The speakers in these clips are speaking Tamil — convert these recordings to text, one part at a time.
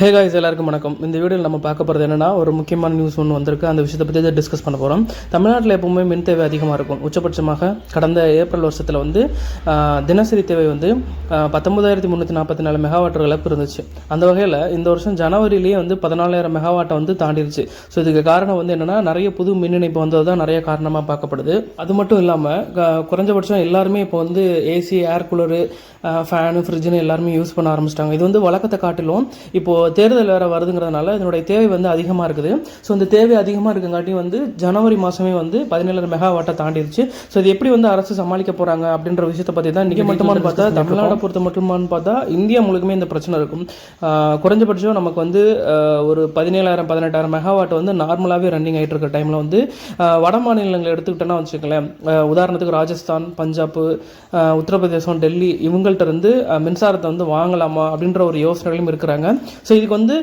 Hey guys எல்லாருக்கும் வணக்கம். இந்த வீடியோவில் நம்ம பார்க்க போகிறது என்னன்னா ஒரு முக்கியமான நியூஸ் ஒன்று வந்திருக்கு. அந்த விஷயத்தை பற்றி தான் டிஸ்கஸ் பண்ண போகிறோம் தமிழ்நாட்டில் எப்பவுமே மின் தேவை அதிகமாக இருக்கும். உச்சபட்சமாக கடந்த ஏப்ரல் வருஷத்தில் வந்து தினசரி தேவை வந்து பத்தொன்பதாயிரத்தி முந்நூற்றி நாற்பத்தி நாலு மெகாவாட் இழப்பு இருந்துச்சு. அந்த வகையில் இந்த வருஷம் ஜனவரியிலேயே வந்து பதினாலாயிரம் மெகாவாட்டை வந்து தாண்டிருச்சு. ஸோ இதுக்கு காரணம் வந்து என்னென்னா நிறைய புது மின் இணைப்பு வந்தது தான் நிறைய காரணமாக பார்க்கப்படுது. அது மட்டும் இல்லாமல் குறைஞ்சபட்சம் எல்லாருமே இப்போ வந்து ஏசி ஏர் கூலரு ஃபேனு ஃப்ரிட்ஜுன்னு எல்லாருமே யூஸ் பண்ண ஆரம்பிச்சிட்டாங்க. இது வந்து வழக்கத்தை காட்டிலும் இப்போது தேர்தல் வேறு வருதுங்கிறதுனால இதனுடைய தேவை வந்து அதிகமாக இருக்குது. ஸோ இந்த தேவை அதிகமாக இருக்குங்காட்டி வந்து ஜனவரி மாதமே வந்து பதினேழு மெகாவாட்டை தாண்டிடுச்சு ஸோ இது எப்படி வந்து அரசு சமாளிக்க போகிறாங்க அப்படின்ற விஷயத்தை பற்றி தான் இன்றைக்கி மட்டுமானு பார்த்தா தமிழ்நாடை பொறுத்த மட்டுமானு பார்த்தா இந்தியா முழுக்குமே இந்த பிரச்சனை இருக்கும். குறைஞ்சபட்சம் நமக்கு வந்து ஒரு பதினேழாயிரம் பதினெட்டாயிரம் மெகாவாட் வந்து நார்மலாகவே ரன்னிங் ஆகிட்டு இருக்க டைமில் வந்து வட மாநிலங்களை எடுத்துக்கிட்டோன்னா வச்சுக்கோங்களேன் ஆஹ் உதாரணத்துக்கு ராஜஸ்தான் பஞ்சாப் உத்தரப்பிரதேசம் டெல்லி இவங்கள்ட்ட இருந்து மின்சாரத்தை வந்து வாங்கலாமா அப்படின்ற ஒரு யோசனைகளும் இருக்கிறாங்க. ஸோ இதுக்கு வந்து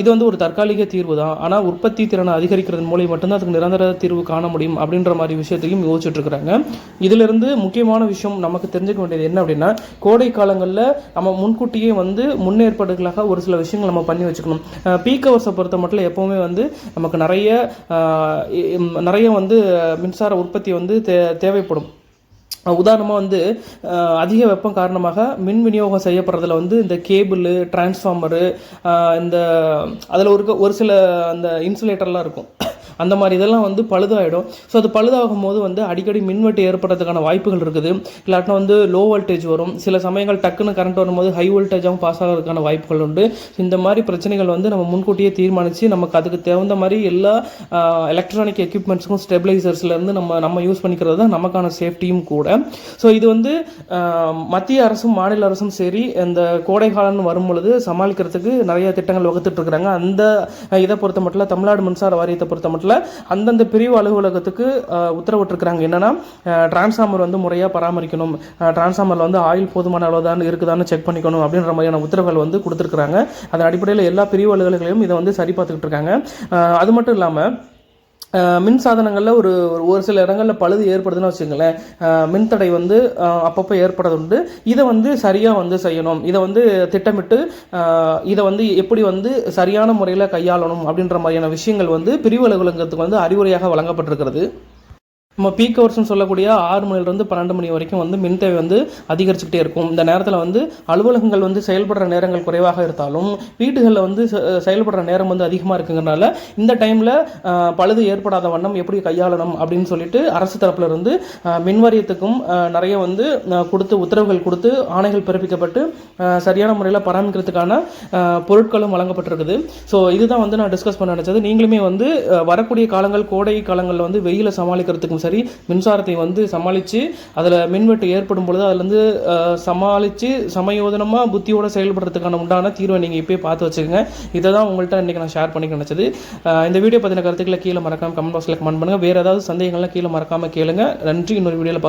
இது வந்து ஒரு தற்காலிக தீர்வு தான் ஆனால் உற்பத்தி திறனை அதிகரிக்கிறது மூலம் மட்டும்தான் அதுக்கு நிரந்தர தீர்வு காண முடியும் அப்படின்ற மாதிரி விஷயத்தையும் யோசிச்சுட்ருக்குறாங்க இதிலிருந்து முக்கியமான விஷயம் நமக்கு தெரிஞ்சுக்க வேண்டியது என்ன அப்படின்னா கோடை காலங்களில் நம்ம முன்கூட்டியே வந்து முன்னேற்பாடுகளாக ஒரு சில விஷயங்கள் நம்ம பண்ணி வச்சுக்கணும். பீக் ஹவர்ஸை பொறுத்த மட்டும் எப்போவுமே வந்து நமக்கு நிறைய நிறைய வந்து மின்சார உற்பத்தி வந்து தே தேவைப்படும். உதாரணமாக வந்து அதிக வெப்பம் காரணமாக மின் விநியோகம் செய்யப்படுறதுல வந்து இந்த கேபிள் டிரான்ஸ்ஃபார்மரு இந்த அதில் ஒரு ஒரு சில அந்த இன்சுலேட்டர்லாம் இருக்கும். அந்த மாதிரி இதெல்லாம் வந்து பழுதாயிடும். ஸோ அது பழுதாகும் போது வந்து அடிக்கடி மின்வெட்டு ஏற்படுறதுக்கான வாய்ப்புகள் இருக்குது. இல்லாட்டினா வந்து லோ வோல்டேஜ் வரும். சில சமயங்கள் டக்குன்னு கரண்ட் வரும்போது ஹை வோல்டேஜாகவும் பாஸ் ஆகிறதுக்கான வாய்ப்புகள் உண்டு. இந்த மாதிரி பிரச்சனைகள் வந்து நம்ம முன்கூட்டியே தீர்மானித்து நமக்கு அதுக்கு தகுந்த மாதிரி எல்லா எலக்ட்ரானிக் எக்யூப்மெண்ட்ஸுக்கும் ஸ்டெபிளைசர்ஸ்லேருந்து நம்ம நம்ம யூஸ் பண்ணிக்கிறது தான் நமக்கான சேஃப்டியும் கூட. ஸோ இது வந்து மத்திய அரசும் மாநில அரசும் சரி இந்த கோடை காலம்னு வரும் பொழுது சமாளிக்கிறதுக்கு நிறைய திட்டங்கள் வகுத்துட்டு இருக்கிறாங்க. அந்த இதை பொறுத்த மட்டும் தமிழ்நாடு மின்சார வாரியத்தை பொறுத்த மட்டும் அந்தந்த பிரிவு அலுவலகத்துக்கு உத்தரவிட்டிருக்கிறாங்க. என்னன்னா டிரான்ஸ்ஃபார்மர் வந்து முறையாக பராமரிக்கணும். டிரான்ஸ்ஃபார்மரில் வந்து ஆயில் போதுமான அளவு தான் இருக்குதான்னு செக் பண்ணிக்கணும் அப்படின்ற மாதிரியான உத்தரவுகள் வந்து கொடுத்துருக்குறாங்க. அதன் அடிப்படையில் எல்லா பிரிவு அலுவலகங்களையும் இதை வந்து சரி பார்த்துக்கிட்டு இருக்காங்க. அது மட்டும் இல்லாமல் மின் சாதனங்களில் ஒரு ஒரு- ஒரு சில இடங்களில் பழுது ஏற்படுதுன்னு வச்சுங்களேன் மின்தடை வந்து அப்பப்போ ஏற்படுறது உண்டு இதை வந்து சரியாக வந்து செய்யணும். இதை வந்து திட்டமிட்டு இதை வந்து எப்படி வந்து சரியான முறையில் கையாளணும் அப்படின்ற மாதிரியான விஷயங்கள் வந்து பிரிவு அலுவலகத்துக்கு வந்து அறிவுரையாக வழங்கப்பட்டிருக்கிறது. நம்ம பீக் ஹவர்ஸ்னு சொல்லக்கூடிய ஆறு மணிலேருந்து பன்னெண்டு மணி வரைக்கும் வந்து மின் தேவை வந்து அதிகரிச்சுக்கிட்டே இருக்கும். இந்த நேரத்தில் வந்து அலுவலகங்கள் வந்து செயல்படுற நேரங்கள் குறைவாக இருந்தாலும் வீடுகளில் வந்து செயல்படுற நேரம் வந்து அதிகமாக இருக்குங்கிறனால இந்த டைமில் பழுது ஏற்படாத வண்ணம் எப்படி கையாளணும் அப்படின்னு சொல்லிட்டு அரசு தரப்புல இருந்து மின்வாரியத்துக்கும் நிறைய வந்து கொடுத்து உத்தரவுகள் கொடுத்து ஆணைகள் பிறப்பிக்கப்பட்டு சரியான முறையில் பராமரிக்கிறதுக்கான பொருட்களும் வழங்கப்பட்டிருக்குது. ஸோ இதுதான் வந்து நான் டிஸ்கஸ் பண்ண நினச்சது. நீங்களுமே வந்து வரக்கூடிய காலங்கள் கோடை காலங்களில் வந்து வெயிலை சமாளிக்கிறதுக்கும் சரி மின்சாரத்தை வந்து சமாளித்து அதில் மின்வெட்டு ஏற்படும் பொழுது அதுலேருந்து சமாளித்து சமயோதனமாக புத்தியோடு செயல்படுறதுக்கான உண்டான தீர்வை நீங்கள் இப்போயே பார்த்து வச்சுக்கோங்க. இதை தான் உங்கள்கிட்ட இன்றைக்கி நான் ஷேர் பண்ணிக்க நினச்சது. இந்த வீடியோ பற்றின கருத்துக்களை கீழே மறக்காம கமெண்ட் பாக்ஸில் கமெண்ட் பண்ணுங்கள் வேறு ஏதாவது சந்தேகங்கள்லாம் கீழே மறக்காமல் கேளுங்க. நன்றி. இன்னொரு வீடியோவில் பார்த்து